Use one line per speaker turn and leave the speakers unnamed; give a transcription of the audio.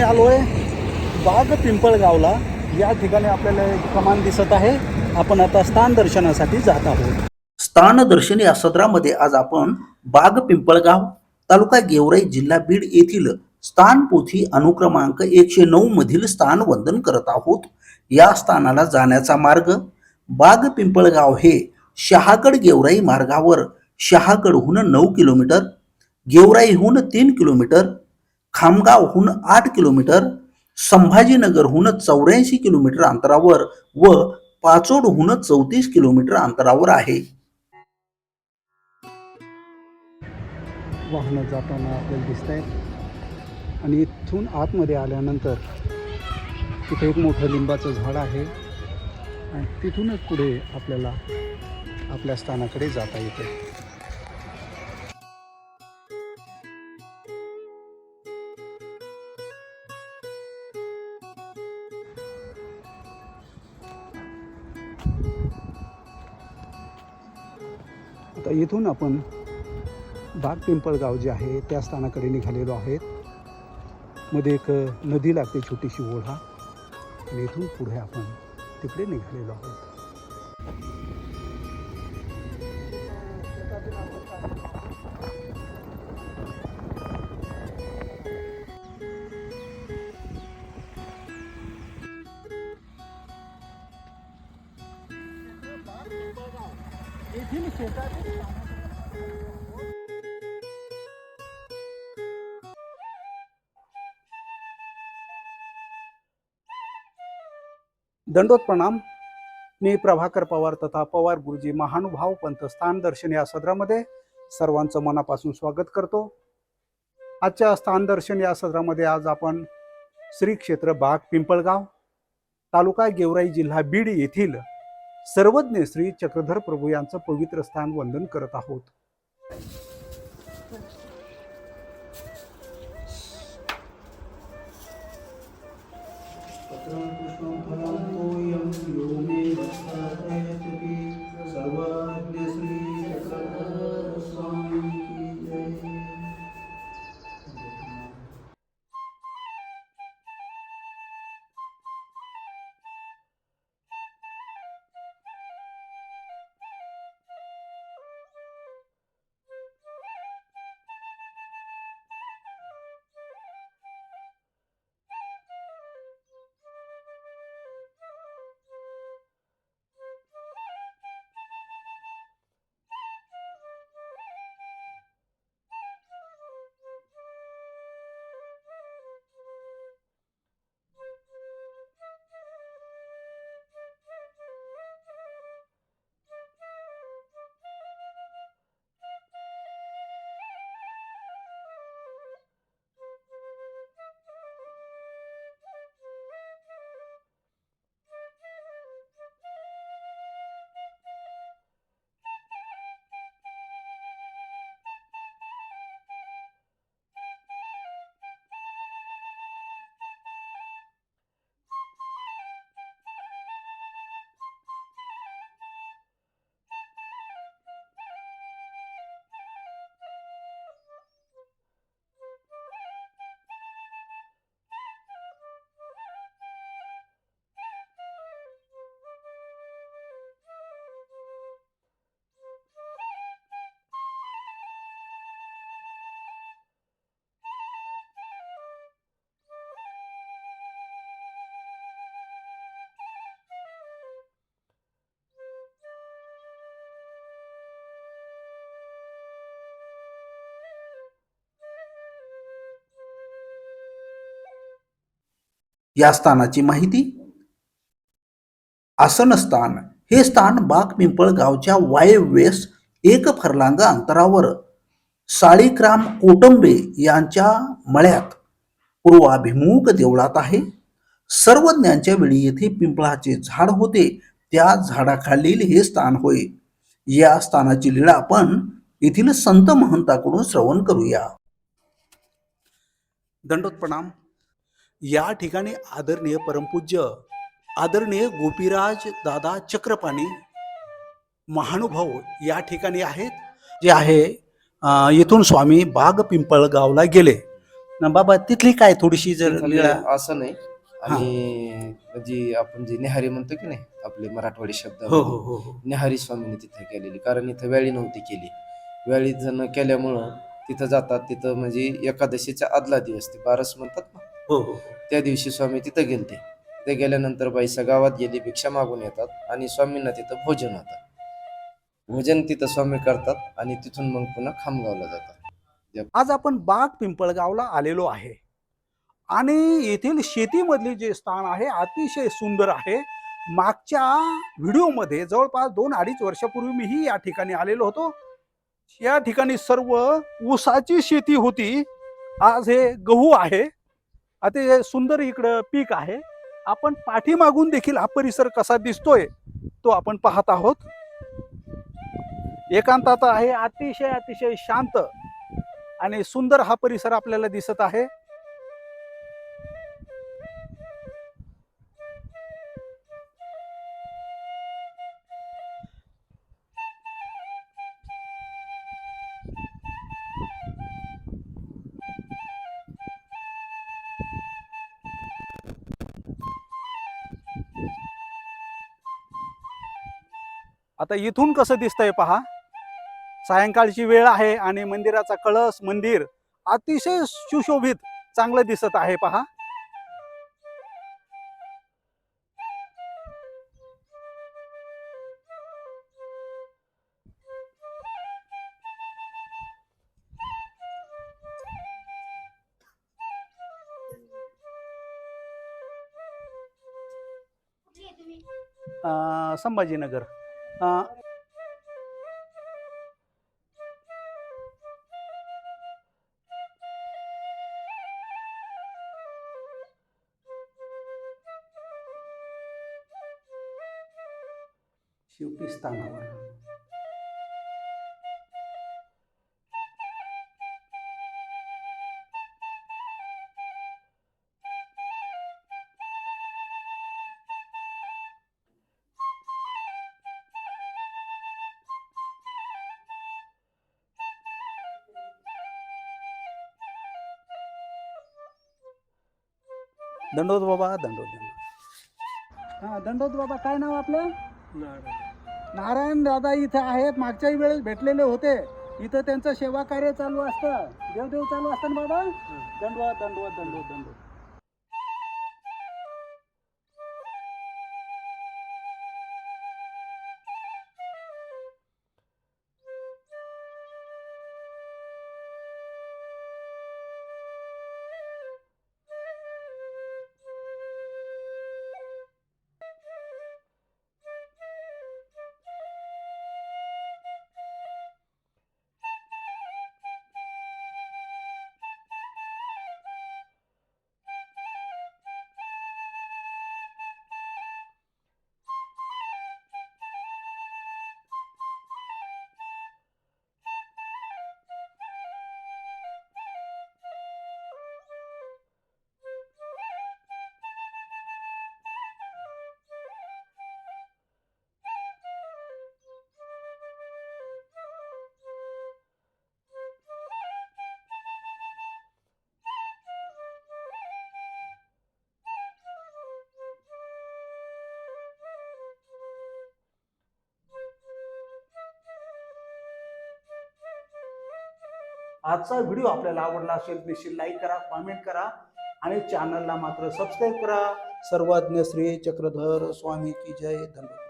मी आलोय. बाग पिंपळगावला. या ठिकाणी आपल्याला एक कमान दिसत आहे. आपण आता स्थान दर्शनासाठी जात आहोत.
स्थान दर्शन या सत्रामध्ये आज आपण बाग पिंपळगाव तालुका गेवराई जिल्हा बीड येथील स्थान पोथी अनुक्रमांक एकशे नऊ मधील स्थान वंदन करत आहोत. या स्थानाला जाण्याचा मार्ग बाग पिंपळगाव हे शहागड गेवराई मार्गावर शहागडहून नऊ किलोमीटर गेवराईहून तीन किलोमीटर खामगावहून आठ किलोमीटर संभाजीनगरहून चौऱ्याऐंशी किलोमीटर अंतरावर व पाचोडहून चौतीस किलोमीटर अंतरावर आहे.
वाहनं जाताना आपल्याला दिसत आहेत आणि इथून आतमध्ये आल्यानंतर तिथे एक मोठं लिंबाचं झाड आहे. आणि तिथूनच पुढे आपल्याला आपल्या स्थानाकडे जाता येते आता इथून आपण बाग पिंपळगाव जे आहे त्या स्थानाकडे निघालेलो आहेत. मध्ये एक नदी लागते छोटीशी ओढा. आणि इथून पुढे आपण तिकडे निघालेलो आहोत. दंडोत प्रणाम. मी प्रभाकर पवार तथा पवार गुरुजी महानुभाव पंथ स्थान दर्शन या सदरामध्ये सर्वांचं मनापासून स्वागत करतो. आजच्या स्थान दर्शन या सदरामध्ये आज आपण श्री क्षेत्र बाग पिंपळगाव तालुका गेवराई जिल्हा बीड येथील सर्वज्ञ श्री चक्रधर प्रभू यांचं पवित्र स्थान वंदन करत आहोत.
या स्थानाची माहिती? आसन स्थान. हे स्थान बाग पिंपळ गावच्या वायव्येस एक फरलांग अंतरावर. साळीक्राम कोटंबे यांच्या मळ्यात. पूर्वाभिमुख देवळात आहे. सर्वज्ञांच्या वेळी येथे पिंपळाचे झाड होते. त्या झाडाखालील हे स्थान होय. या स्थानाची लीळा आपण येथील संत महंताकडून श्रवण करूया.
दंडोत्पणाम या ठिकाणी आदरणीय परमपूज्य आदरणीय गोपीराज दादा चक्रपाणी महानुभाव या ठिकाणी आहेत जे आहे येथून स्वामी बाग पिंपळगावला गेले. ना बाबा तिथली काय थोडीशी जर
असं नाही. आणि जी आपण जी नेहारी म्हणतो की नाही आपले मराठवाडी शब्द.
हो हो हो हो.
नेहारी स्वामींनी तिथे केलेली. कारण इथं व्याळी नव्हती केली. व्याळी जण केल्यामुळं तिथं जातात तिथं म्हणजे एकादशीच्या आदला दिवस ते बारस म्हणतात ना.
हो हो.
त्या दिवशी स्वामी तिथं गेलते. ते गेल्यानंतर बाईसा गावात गेली भिक्षा मागून येतात आणि स्वामींना तिथं भोजन होतं. भोजन तिथं स्वामी करतात आणि तिथून मग पुन्हा खामगावला जातात.
आज आपण बाग पिंपळगावला आलेलो आहे. आणि येथील शेतीमधले जे स्थान आहे अतिशय सुंदर आहे. मागच्या व्हिडिओमध्ये जवळपास दोन अडीच वर्षापूर्वी मीही या ठिकाणी आलेलो होतो. या ठिकाणी सर्व ऊसाची शेती होती. आज हे गहू आहे. अतिशय सुंदर इकडं पीक आहे. आपण पाठीमागून देखील हा परिसर कसा दिसतोय तो आपण पाहत आहोत. एकांतात आहे अतिशय अतिशय शांत आणि सुंदर हा परिसर आपल्याला दिसत आहे. आता इथून कसं दिसतंय पहा. सायंकाळची वेळ आहे आणि मंदिराचा कळस मंदिर अतिशय सुशोभित चांगलं दिसत आहे पहा. संभाजीनगर. अं, शेवटी दंडोत बाबा दंडोत दंडोत हा दंडोत बाबा काय नाव आपलं? नारायण. दादा इथं आहेत. मागच्याही वेळेस भेटलेले होते. इथं त्यांचं सेवा कार्य चालू असतं. देवदेव चालू असतं ना बाबा? दंडवत दंडवत दंडवत दंडवत आजचा व्हिडिओ आपल्याला आवडला असेल निश्चित लाईक करा कॉमेंट करा आणि चॅनलला मात्र सबस्क्राईब करा. सर्वज्ञ श्री चक्रधर स्वामी की जय. धन्यवाद.